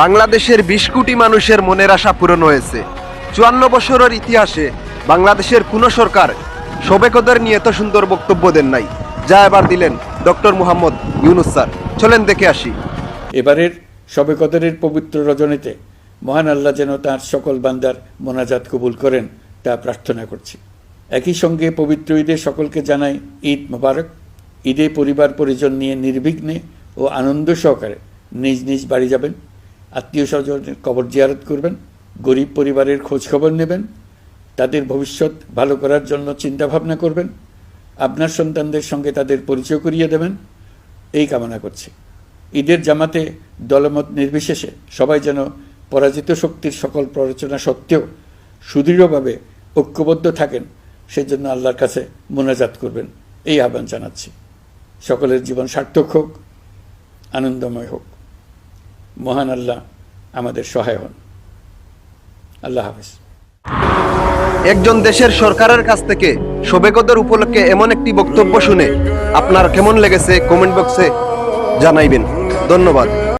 বাংলাদেশের বিশ কোটি মানুষের মনের আশা পূরণ হয়েছে। চুয়ান্ন বছরের ইতিহাসে বাংলাদেশের কোনো সরকার সবেকদের নিয়ে এত সুন্দর বক্তব্য দেন নাই, যা এবার দিলেন ডক্টর মুহাম্মদ ইউনুস স্যার। চলেন দেখে আসি। এবারের শবেকদরের পবিত্র রজনীতে মহান আল্লাহ যেন তার সকল বান্দার মোনাজাত কবুল করেন, তা প্রার্থনা করছি। একই সঙ্গে পবিত্র ঈদে সকলকে জানাই ঈদ মোবারক। ঈদে পরিবার পরিজন নিয়ে নির্বিঘ্নে ও আনন্দ সহকারে নিজ নিজ বাড়ি যাবেন। আত্মীয় স্বজনের কবর জিয়ারত করবেন, গরিব পরিবারের খোঁজ খবর নেবেন, তাদের ভবিষ্যৎ ভালো করার জন্য চিন্তা ভাবনা করবেন, আপনার সন্তানদের সঙ্গে তাদের পরিচয় করিয়ে দেবেন, এই কামনা করছি। ঈদের জামাতে দলমত নির্বিশেষে সবাই যেন পরাজিত শক্তির সকল প্ররোচনা সত্ত্বেও সুদৃঢ়ভাবে ঐক্যবদ্ধ থাকেন, সেজন্য আল্লাহর কাছে মোনাজাত করবেন, এই আহ্বান জানাচ্ছি। সকলের জীবন সার্থক হোক, আনন্দময় হোক। মহান আল্লাহ আমাদের সহায় হন। আল্লাহ হাফিজ। একজন দেশের সরকারের কাছ থেকে সবেকদের উপলক্ষে এমন একটি বক্তব্য শুনে আপনার কেমন লেগেছে কমেন্ট বক্সে জানাইবেন। ধন্যবাদ।